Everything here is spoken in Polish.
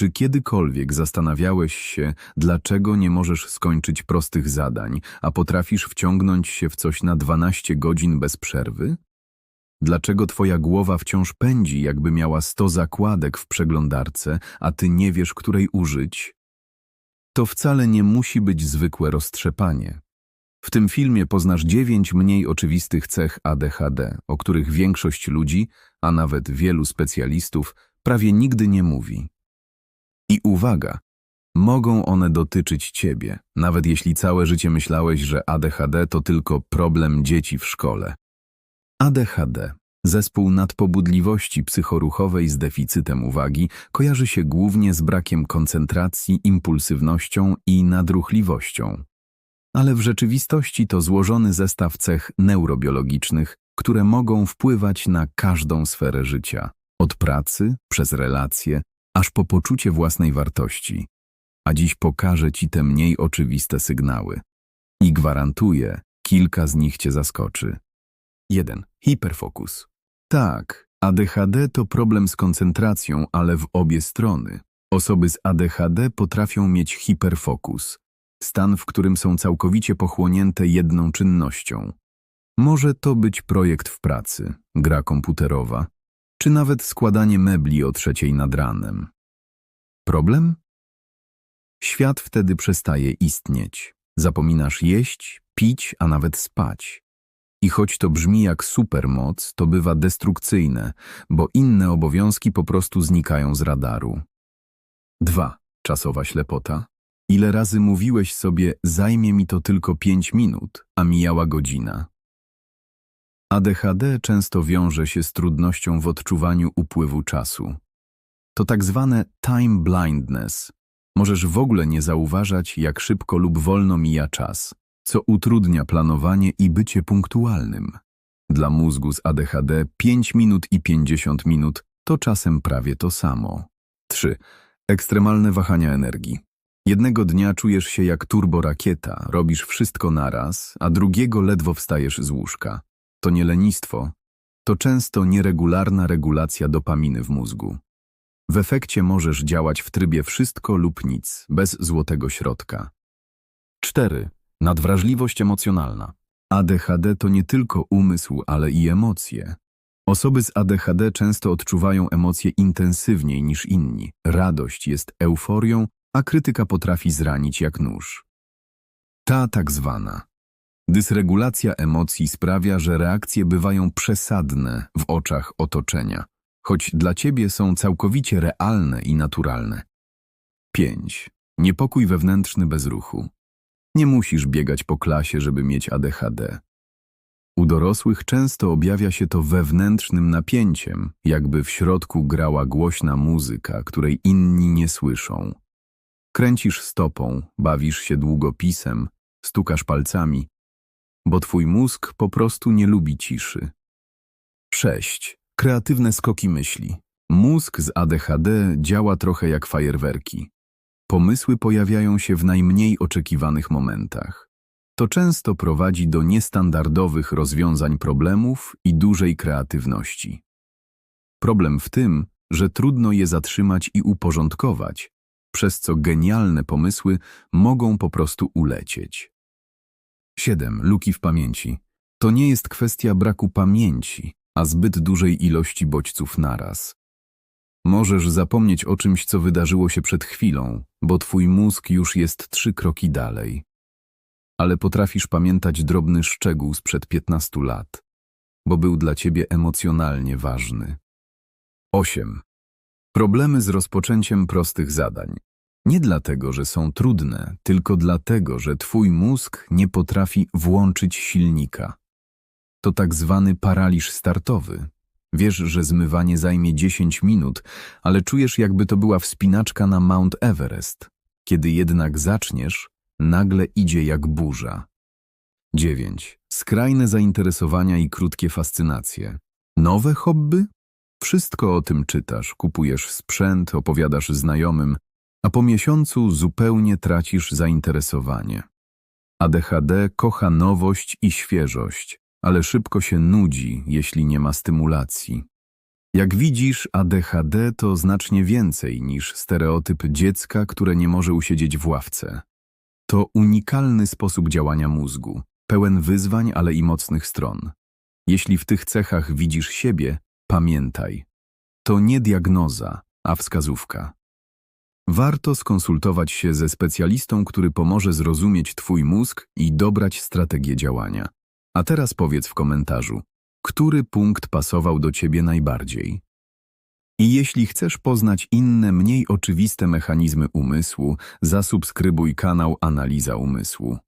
Czy kiedykolwiek zastanawiałeś się, dlaczego nie możesz skończyć prostych zadań, a potrafisz wciągnąć się w coś na 12 godzin bez przerwy? Dlaczego twoja głowa wciąż pędzi, jakby miała 100 zakładek w przeglądarce, a ty nie wiesz, której użyć? To wcale nie musi być zwykłe roztrzepanie. W tym filmie poznasz dziewięć mniej oczywistych cech ADHD, o których większość ludzi, a nawet wielu specjalistów, prawie nigdy nie mówi. I uwaga, mogą one dotyczyć ciebie, nawet jeśli całe życie myślałeś, że ADHD to tylko problem dzieci w szkole. ADHD, zespół nadpobudliwości psychoruchowej z deficytem uwagi, kojarzy się głównie z brakiem koncentracji, impulsywnością i nadruchliwością. Ale w rzeczywistości to złożony zestaw cech neurobiologicznych, które mogą wpływać na każdą sferę życia, od pracy, przez relacje, aż po poczucie własnej wartości. A dziś pokażę Ci te mniej oczywiste sygnały. I gwarantuję, kilka z nich Cię zaskoczy. 1. Hiperfokus. Tak, ADHD to problem z koncentracją, ale w obie strony. Osoby z ADHD potrafią mieć hiperfokus, stan, w którym są całkowicie pochłonięte jedną czynnością. Może to być projekt w pracy, gra komputerowa, czy nawet składanie mebli o trzeciej nad ranem. Problem? Świat wtedy przestaje istnieć. Zapominasz jeść, pić, a nawet spać. I choć to brzmi jak supermoc, to bywa destrukcyjne, bo inne obowiązki po prostu znikają z radaru. 2. Czasowa ślepota. Ile razy mówiłeś sobie, zajmie mi to tylko pięć minut, a mijała godzina. ADHD często wiąże się z trudnością w odczuwaniu upływu czasu. To tak zwane time blindness. Możesz w ogóle nie zauważać, jak szybko lub wolno mija czas, co utrudnia planowanie i bycie punktualnym. Dla mózgu z ADHD 5 minut i 50 minut to czasem prawie to samo. 3. Ekstremalne wahania energii. Jednego dnia czujesz się jak turborakieta, robisz wszystko naraz, a drugiego ledwo wstajesz z łóżka. To nie lenistwo, to często nieregularna regulacja dopaminy w mózgu. W efekcie możesz działać w trybie wszystko lub nic, bez złotego środka. 4. Nadwrażliwość emocjonalna. ADHD to nie tylko umysł, ale i emocje. Osoby z ADHD często odczuwają emocje intensywniej niż inni. Radość jest euforią, a krytyka potrafi zranić jak nóż. Ta tak zwana dysregulacja emocji sprawia, że reakcje bywają przesadne w oczach otoczenia, choć dla ciebie są całkowicie realne i naturalne. 5. Niepokój wewnętrzny bez ruchu. Nie musisz biegać po klasie, żeby mieć ADHD. U dorosłych często objawia się to wewnętrznym napięciem, jakby w środku grała głośna muzyka, której inni nie słyszą. Kręcisz stopą, bawisz się długopisem, stukasz palcami, bo twój mózg po prostu nie lubi ciszy. 6. Kreatywne skoki myśli. Mózg z ADHD działa trochę jak fajerwerki. Pomysły pojawiają się w najmniej oczekiwanych momentach. To często prowadzi do niestandardowych rozwiązań problemów i dużej kreatywności. Problem w tym, że trudno je zatrzymać i uporządkować, przez co genialne pomysły mogą po prostu ulecieć. 7. Luki w pamięci. To nie jest kwestia braku pamięci, a zbyt dużej ilości bodźców naraz. Możesz zapomnieć o czymś, co wydarzyło się przed chwilą, bo twój mózg już jest trzy kroki dalej. Ale potrafisz pamiętać drobny szczegół sprzed 15 lat, bo był dla ciebie emocjonalnie ważny. 8. Problemy z rozpoczęciem prostych zadań. Nie dlatego, że są trudne, tylko dlatego, że twój mózg nie potrafi włączyć silnika. To tak zwany paraliż startowy. Wiesz, że zmywanie zajmie 10 minut, ale czujesz, jakby to była wspinaczka na Mount Everest. Kiedy jednak zaczniesz, nagle idzie jak burza. 9. Skrajne zainteresowania i krótkie fascynacje. Nowe hobby? Wszystko o tym czytasz, kupujesz sprzęt, opowiadasz znajomym, a po miesiącu zupełnie tracisz zainteresowanie. ADHD kocha nowość i świeżość, ale szybko się nudzi, jeśli nie ma stymulacji. Jak widzisz, ADHD to znacznie więcej niż stereotyp dziecka, które nie może usiedzieć w ławce. To unikalny sposób działania mózgu, pełen wyzwań, ale i mocnych stron. Jeśli w tych cechach widzisz siebie, pamiętaj. To nie diagnoza, a wskazówka. Warto skonsultować się ze specjalistą, który pomoże zrozumieć Twój mózg i dobrać strategię działania. A teraz powiedz w komentarzu, który punkt pasował do Ciebie najbardziej. I jeśli chcesz poznać inne, mniej oczywiste mechanizmy umysłu, zasubskrybuj kanał Analiza Umysłu.